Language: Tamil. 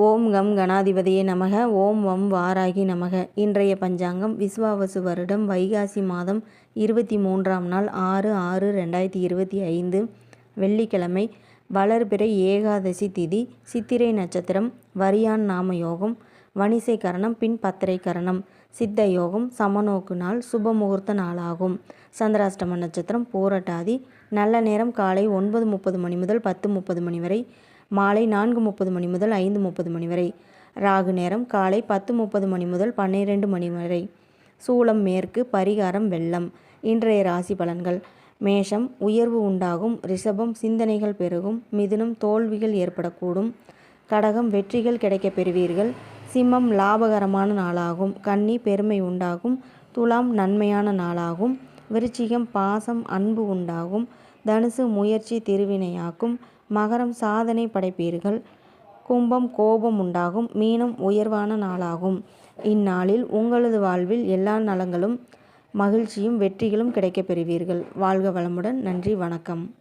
ஓம் கம் கணாதிபதியே நமக ஓம் வம் வாராகி நமக. இன்றைய பஞ்சாங்கம் விஸ்வாவசு வருடம் வைகாசி மாதம் இருபத்தி மூன்றாம் நாள் ஆறு ஆறு ரெண்டாயிரத்தி இருபத்தி ஐந்து. வெள்ளிக்கிழமை வளர்பிறை ஏகாதசி திதி சித்திரை நட்சத்திரம் வரியான் நாம யோகம் வணிசை கரணம் பின் பத்திரை கரணம். சித்த யோகம் சமநோக்கு நாள் சுப முகூர்த்த நாளாகும். சந்திராஷ்டம நட்சத்திரம் பூரட்டாதி. நல்ல நேரம் காலை ஒன்பது முப்பது மணி முதல் பத்து முப்பது மணி வரை மாலை நான்கு முப்பது மணி முதல் ஐந்து முப்பது மணி வரை. ராகு நேரம் காலை பத்து முப்பது மணி முதல் பன்னிரெண்டு மணி வரை. சூளம் மேற்கு பரிகாரம் வெள்ளம். இன்றைய ராசி பலன்கள். மேஷம் உயர்வு உண்டாகும். ரிஷபம் சிந்தனைகள் பெருகும். மிதுனம் தோல்விகள் ஏற்படக்கூடும். கடகம் வெற்றிகள் கிடைக்கப் பெறுவீர்கள். சிம்மம் லாபகரமான நாளாகும். கன்னி பெருமை உண்டாகும். துலாம் நன்மையான நாளாகும். விருச்சிகம் பாசம் அன்பு உண்டாகும். தனுசு முயற்சி திருவினையாக்கும். மகரம் சாதனை படைப்பீர்கள். கும்பம் கோபம் உண்டாகும். மீனம் உயர்வான நாளாகும். இந்நாளில் உங்களது வாழ்வில் எல்லா நலங்களும் மகிழ்ச்சியும் வெற்றிகளும் கிடைக்கப் பெறுவீர்கள். வாழ்க வளமுடன். நன்றி வணக்கம்.